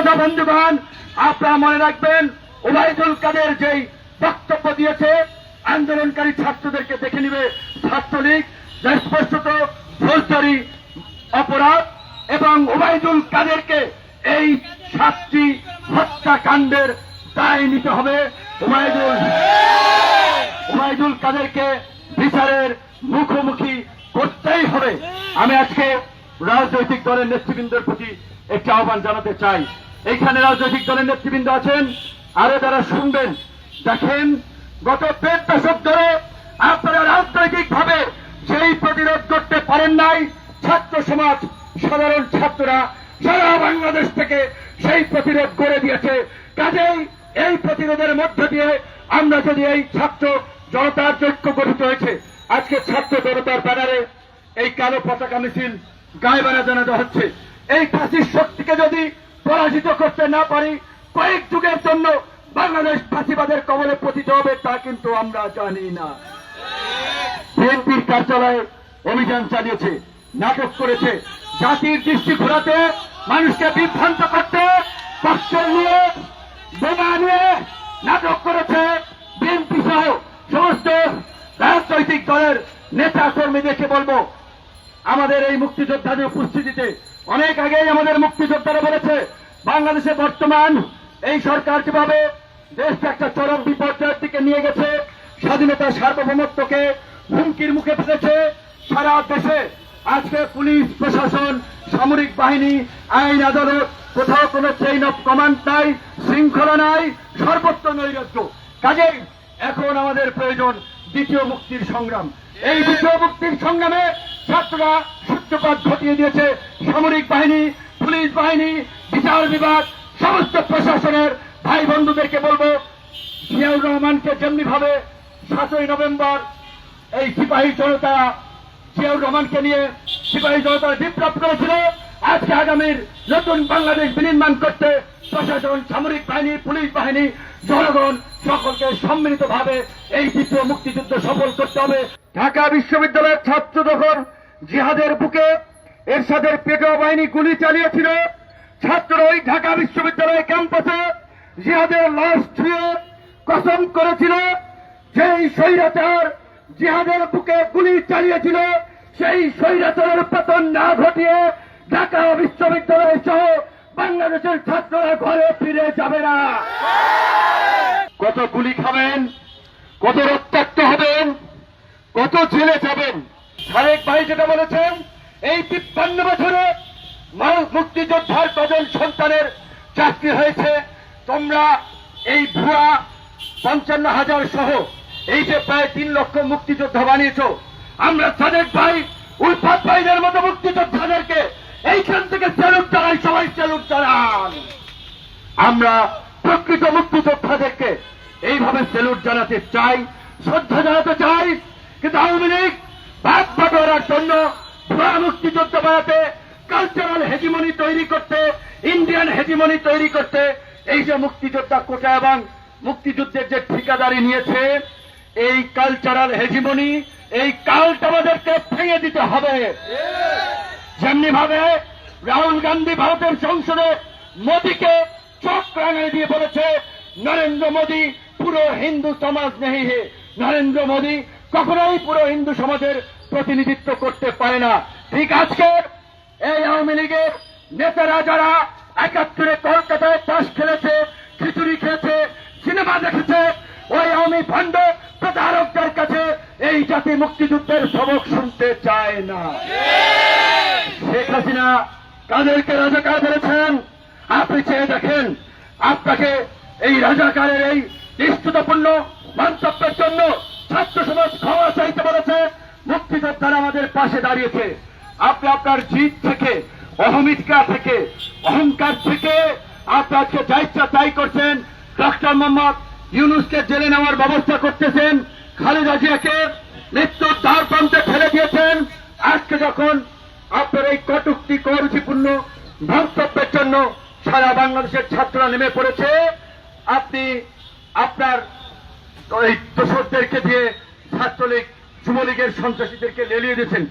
কথা বন্ধুগণ, আপনারা মনে রাখবেন, ওবায়দুল কাদের যেই বক্তব্য দিয়েছে, আন্দোলনকারী ছাত্রদেরকে দেখে নিবে ছাত্রলীগ, যা স্পষ্টত ফৌজদারি অপরাধ, এবং ওবায়দুল কাদেরকে এই সাতটি হত্যাকাণ্ডের দায় নিতে হবে। ওবায়দুল ওবায়দুল কাদেরকে বিচারের মুখোমুখি করতেই হবে। আমি আজকে রাজনৈতিক দলের নেতৃবৃন্দের প্রতি একটি আহ্বান জানাতে চাই। এইখানে রাজনৈতিক দলের নেতৃবৃন্দ আছেন। আরও যারা শুনবেন, দেখেন, গত দেড় দশক ধরে আপনারা রাজনৈতিক ভাবে সেই প্রতিরোধ করতে পারেন নাই, ছাত্র সমাজ, সাধারণ ছাত্ররা সারা বাংলাদেশ থেকে সেই প্রতিরোধ করে দিয়েছে। কাজেই এই প্রতিরোধের মধ্য দিয়ে আমরা যদি এই ছাত্র জনতার ঐক্য গঠিত হয়েছে, আজকে ছাত্র জনতার ব্যানারে এই কালো পতাকা মিছিল গায়ে বেড়া জানানো হচ্ছে। এই ফাঁসির শক্তিকে যদি পরাজিত করতে না পারি, কয়েক যুগের জন্য বাংলাদেশ ফাঁসিবাদের কবলে পতিত হবে তা কিন্তু আমরা জানি না। বিএনপির কার্যালয়ে অভিযান চালিয়েছে, নাটক করেছে, জাতির দৃষ্টি ঘোরাতে, মানুষকে বিভ্রান্ত করতে পক্ষ নিয়ে, বোমা নিয়ে নাটক করেছে বিএনপি সহ সমস্ত রাজনৈতিক দলের নেতা কর্মীদেরকে বলব, আমাদের এই মুক্তিযোদ্ধাদের উপস্থিতিতে অনেক আগেই আমাদের মুক্তিযোদ্ধারা বলেছে বাংলাদেশে বর্তমান এই সরকার যেভাবে দেশকে একটা চরম বিপর্যয়ের দিকে নিয়ে গেছে, স্বাধীনতা সার্বভৌমত্বকে হুমকির মুখে ফেলেছে, সারা দেশে আজকে পুলিশ, প্রশাসন, সামরিক বাহিনী, আইন, আদালত, কোথাও কোনো চেইন অফ কমান্ড নাই, শৃঙ্খলা নাই, সর্বত্র নৈরাজ্য। কাজেই এখন আমাদের প্রয়োজন দ্বিতীয় মুক্তির সংগ্রাম। এই দ্বিতীয় মুক্তির সংগ্রামে ছাত্ররা সূত্রপাত ঘটিয়ে দিয়েছে। সামরিক বাহিনী, পুলিশ বাহিনী বিচার বিভাগ, সমস্ত প্রশাসনের ভাই বন্ধুদেরকে বলব, জিয়াউর রহমানকে যেমনি ভাবে সাতই নভেম্বর এই সিপাহী জনতা, জিয়াউর রহমানকে নিয়ে সিপাহী জনতা বিপ্লব করেছিল। আজকে আগামীর নতুন বাংলাদেশ বিনির্মাণ করতে প্রশাসন, সামরিক বাহিনী, পুলিশ বাহিনী, জনগণ সকলকে সম্মিলিত ভাবে এই দ্বিতীয় মুক্তিযুদ্ধ সফল করতে হবে। ঢাকা বিশ্ববিদ্যালয়ের ছাত্র যখন জিহাদের বুকে, এরশাদের পেটোয়া বাহিনী গুলি চালিয়েছিল। ছাত্র ওই ঢাকা বিশ্ববিদ্যালয় ক্যাম্পাসে জিহাদের লাশ ছুঁয়ে কসম করেছিল, যেই স্বৈরাচার জিহাদের বুকে গুলি চালিয়েছিল, সেই স্বৈরাচারের পতন না ঘটিয়ে ঢাকা বিশ্ববিদ্যালয় সহ বাংলাদেশের ছাত্ররা ঘরে ফিরে যাবে না। কত গুলি খাবেন, কত রক্তাক্ত হবেন, কত জেলে যাবেন। সারেক ভাই যেটা বলেছেন, এই তিপ্পান্ন বছরে মুক্তিযোদ্ধার কজন সন্তানের চাকরি হয়েছে। তোমরা এই ভুয়া পঞ্চান্ন হাজার সহ এই যে প্রায় তিন লক্ষ মুক্তিযোদ্ধা বানিয়েছ, আমরা সাদেক ভাই, উলফাত ভাইদের মতো মুক্তিযোদ্ধাদেরকে এইখান থেকে স্যালুট জানাই, সবাই স্যালুট জানান। আমরা প্রকৃত মুক্তিযোদ্ধাদেরকে এইভাবে সেলুট জানাতে চাই, শ্রদ্ধা জানাতে চাই, কিন্তু আওয়ামী লীগ ভাগ বাটোয়ারার জন্য ভুয়া মুক্তিযোদ্ধা বানাতে কালচারাল হেজিমনি তৈরি করতে ইন্ডিয়ান হেজিমনি তৈরি করতে, এই যে মুক্তিযোদ্ধা কোটা এবং মুক্তিযুদ্ধের যে ঠিকাদারি নিয়েছে, এই কালচারাল হেজিমনি এই কালটা আমাদেরকে ভেঙে দিতে হবে। যেমনি ভাবে রাহুল গান্ধী ভারতের সংসদে মোদীকে চোখ রাঙায় দিয়ে বলেছে, নরেন্দ্র মোদী পুরো হিন্দু সমাজ নেই হে। নরেন্দ্র মোদী কখনোই পুরো হিন্দু সমাজের প্রতিনিধিত্ব করতে পারে না। ঠিক আজকের এই আওয়ামী লীগের নেতারা যারা একাত্তরে কলকাতায় তাস খেলেছে, খিচুড়ি খেয়েছে, সিনেমা দেখেছে, ওই আওয়ামী ভণ্ড প্রতারকদের কাছে এই জাতি মুক্তিযুদ্ধের সবক শুনতে চায় না। শেখ হাসিনা কাদেরকে রাজাকার বলেছেন? আপনি চেয়ে দেখেন, আপনাকে এই রাজাকারের এই নিষ্ঠুতাপূর্ণ মন্তব্যের জন্য ছাত্র সমাজ ক্ষমা চাইতে বলেছে, মুক্তিযোদ্ধারা আমাদের পাশে দাঁড়িয়েছে। আপনি আপনার জিত থেকে, অহমিকা থেকে, অহংকার থেকে আপনি আজকে যা ইচ্ছা তাই করছেন। ডক্টর মোহাম্মদ ইউনুসকে জেলে নেওয়ার ব্যবস্থা করতেছেন। খালেদা জিয়াকে মৃত্যুর দ্বার প্রান্তে ফেলে দিয়েছেন। আজকে যখন আপনার এই কটুক্তি, করুচিপূর্ণ মন্তব্যের জন্য সারা বাংলাদেশের ছাত্ররা নেমে পড়েছে, আপনি আপনার ওই দোষরদেরকে দিয়ে ছাত্রলীগ, যুবলীগের সন্ত্রাসীদেরকে লেলিয়ে দিয়েছেন।